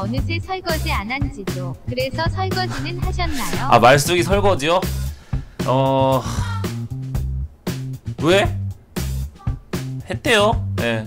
어느새 설거지 안 한지도. 그래서 설거지는 하셨나요? 아 말숙이 설거지요? 어 왜? 했대요. 예.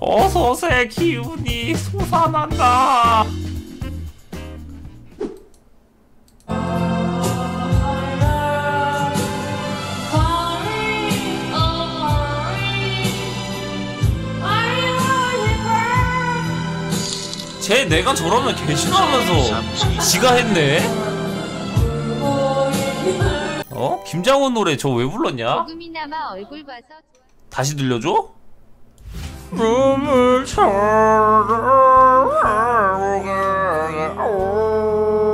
버섯의 기운이 솟아난다. 쟤 내가 저러면 개 싫어하면서 지가 했네. 어? 김장훈 노래 저 왜 불렀냐? 다시 들려줘? Rum을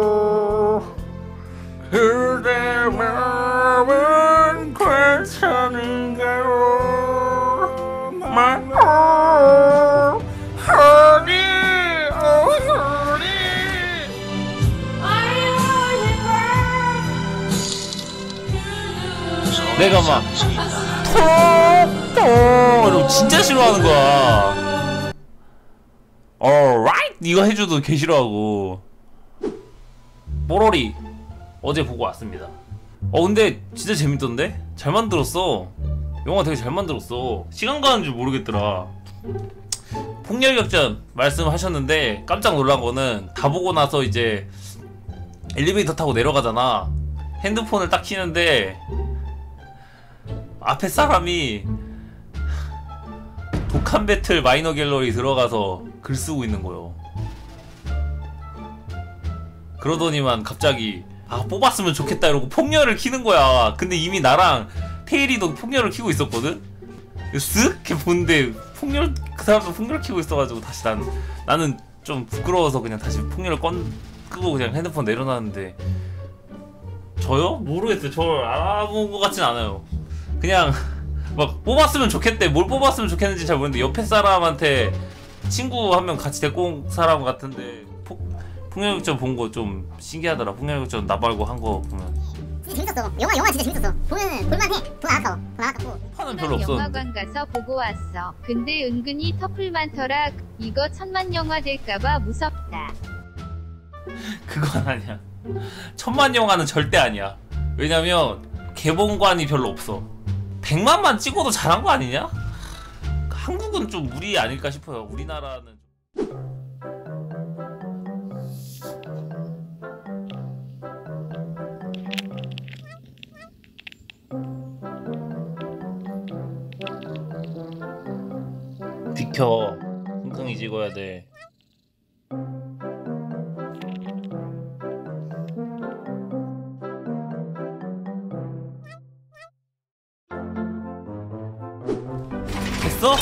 찾아오고 그대 마음은 괜찮은가요 마음 허니 허니 내가 막 톡톡 이러고 진짜 싫어하는 거야. alright 이거 해줘도 개 싫어하고. 뽀로리 어제 보고 왔습니다. 어 근데 진짜 재밌던데? 잘 만들었어. 영화 되게 잘 만들었어. 시간 가는 줄 모르겠더라. 폭렬격전 말씀하셨는데 깜짝 놀란 거는 다 보고 나서 이제 엘리베이터 타고 내려가잖아. 핸드폰을 딱 키는데 앞에 사람이 독한 배틀 마이너 갤러리 들어가서 글 쓰고 있는 거요. 그러더니만 갑자기 아 뽑았으면 좋겠다 이러고 폭렬을 키는 거야. 근데 이미 나랑 테일이도 폭렬을 키고 있었거든. 쓱 이렇게 보는데 폭렬 그 사람도 폭렬 키고 있어가지고 다시 난 나는 좀 부끄러워서 그냥 다시 폭렬을 건 끄고 그냥 핸드폰 내려놨는데 저요? 모르겠어요. 저를 알아본 것 같진 않아요. 그냥 막 뽑았으면 좋겠대. 뭘 뽑았으면 좋겠는지 잘 모르는데 옆에 사람한테 친구 한 명 같이 데리고 온 사람 같은데 폭 폭력전 본 거 좀 신기하더라. 폭력전 나 말고 한 거 보면 재밌었어. 영화 영화 진짜 재밌었어. 보면 볼만해. 돈안 아까워. 돈안 아깝고. 판은 별로 없었는데. 영화관 가서 보고 왔어. 근데 은근히 터플 많더라. 이거 천만 영화 될까봐 무섭다. 그건 아니야. 천만 영화는 절대 아니야. 왜냐면 개봉관이 별로 없어. 100만만 찍어도 잘한 거 아니냐? 한국은 좀 무리 아닐까 싶어요. 우리나라는 좀- 비켜. 흥흥이 찍어야 돼. 됐어?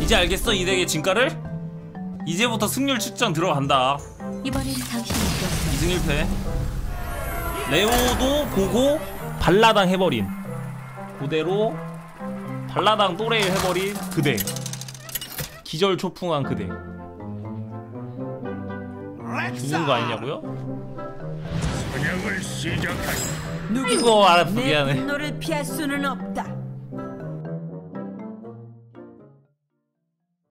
이제 알겠어 이 덱의 진가를? 이제부터 승률 측정 들어간다 이번엔 당신이 이겼어. 2승 1패 레오도 보고 발라당 해버린 그대로 발라당 또레일 해버린 그대 기절 초풍한 그대 죽은 거 아니냐고요? 이거 알아 내 미안해 분노를 피할 수는 없다.